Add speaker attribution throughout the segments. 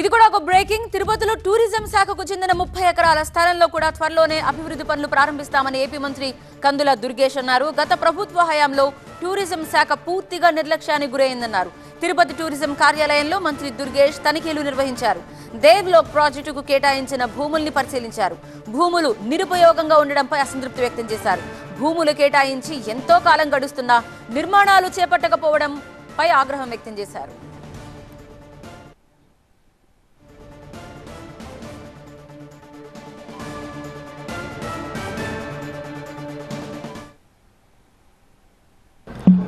Speaker 1: ఇది కూడా ఒక బ్రేకింగ్. తిరుపతిలో టూరిజం శాఖకు చెందిన ముప్పై ఎకరాల స్థలంలో కూడా త్వరలోనే అభివృద్ధి పనులు ప్రారంభిస్తామని ఏపీ మంత్రి కందుల దుర్గేష్ అన్నారు. గత ప్రభుత్వ హయాంలో టూరిజం శాఖ పూర్తిగా నిర్లక్ష్యానికి గురైందన్నారు. తిరుపతి టూరిజం కార్యాలయంలో మంత్రి దుర్గేష్ తనిఖీలు నిర్వహించారు. దేవ్లోక్ ప్రాజెక్టుకు కేటాయించిన భూముల్ని పరిశీలించారు. భూములు నిరుపయోగంగా ఉండడంపై అసంతృప్తి వ్యక్తం చేశారు. భూములు కేటాయించి ఎంతో కాలం గడుస్తున్నా నిర్మాణాలు చేపట్టకపోవడంపై ఆగ్రహం వ్యక్తం చేశారు.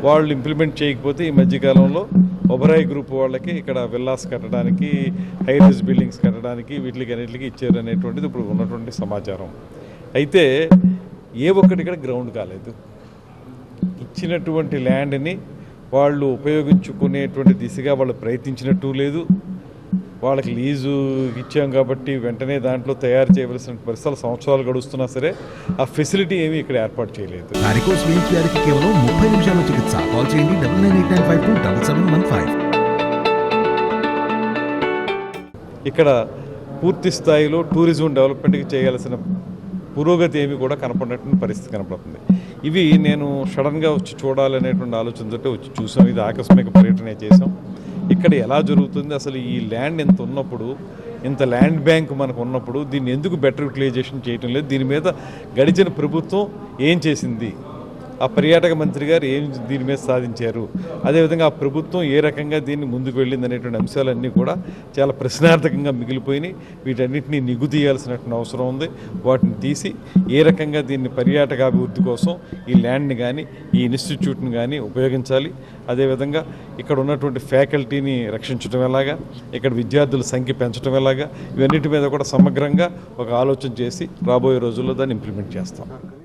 Speaker 2: వాళ్ళు ఇంప్లిమెంట్ చేయకపోతే ఈ మధ్యకాలంలో ఒబరాయి గ్రూప్ వాళ్ళకి ఇక్కడ విల్లాస్ కట్టడానికి హైరేజ్ బిల్డింగ్స్ కట్టడానికి వీటికి అన్నిటికీ ఇచ్చారు అనేటువంటిది ఇప్పుడు ఉన్నటువంటి సమాచారం. అయితే ఏ ఒక్కటి ఇక్కడ గ్రౌండ్ కాలేదు. ఇచ్చినటువంటి ల్యాండ్ని వాళ్ళు ఉపయోగించుకునేటువంటి దిశగా వాళ్ళు ప్రయత్నించినట్టు లేదు. వాళ్ళకి లీజు ఇచ్చాం కాబట్టి వెంటనే దాంట్లో తయారు చేయవలసిన పరిస్థితులు సంవత్సరాలు గడుస్తున్నా సరే ఆ ఫెసిలిటీ ఏమీ ఇక్కడ ఏర్పాటు చేయలేదు.
Speaker 3: వారికోస్ వెయిన్స్ వ్యాధికి కేవలం ముప్పై నిమిషాల చికిత్స. కాల్ చేయండి double nine eight nine five two double seven one five.
Speaker 2: ఇక్కడ పూర్తి స్థాయిలో టూరిజం డెవలప్మెంట్కి చేయాల్సిన పురోగతి ఏమి కూడా కనపడినటువంటి పరిస్థితి కనపడుతుంది. ఇవి నేను సడన్గా వచ్చి చూడాలనేటువంటి ఆలోచనతో వచ్చి చూసాం. ఇది ఆకస్మిక పర్యటన చేసాం ఇక్కడ ఎలా జరుగుతుంది? అసలు ఈ ల్యాండ్ ఇంత ఉన్నప్పుడు ఇంత ల్యాండ్ బ్యాంక్ మనకు ఉన్నప్పుడు దీన్ని ఎందుకు బెటర్ యూటిలైజేషన్ చేయటం లేదు? దీని మీద గడిచిన ప్రభుత్వం ఏం చేసింది? ఆ పర్యాటక మంత్రి గారు ఏం దీని మీద సాధించారు? అదేవిధంగా ఆ ప్రభుత్వం ఏ రకంగా దీన్ని ముందుకు వెళ్ళింది అనేటువంటి అంశాలన్నీ కూడా చాలా ప్రశ్నార్థకంగా మిగిలిపోయినాయి. వీటన్నిటిని నిగు తీయాల్సినటువంటి అవసరం ఉంది. వాటిని తీసి ఏ రకంగా దీన్ని పర్యాటక అభివృద్ధి కోసం ఈ ల్యాండ్ని కానీ ఈ ఇన్స్టిట్యూట్ని కానీ ఉపయోగించాలి. అదేవిధంగా ఇక్కడ ఉన్నటువంటి ఫ్యాకల్టీని రక్షించడం ఎలాగా? ఇక్కడ విద్యార్థుల సంఖ్య పెంచడం ఎలాగా? ఇవన్నిటి మీద కూడా సమగ్రంగా ఒక ఆలోచన చేసి రాబోయే రోజుల్లో దాన్ని ఇంప్లిమెంట్ చేస్తాం.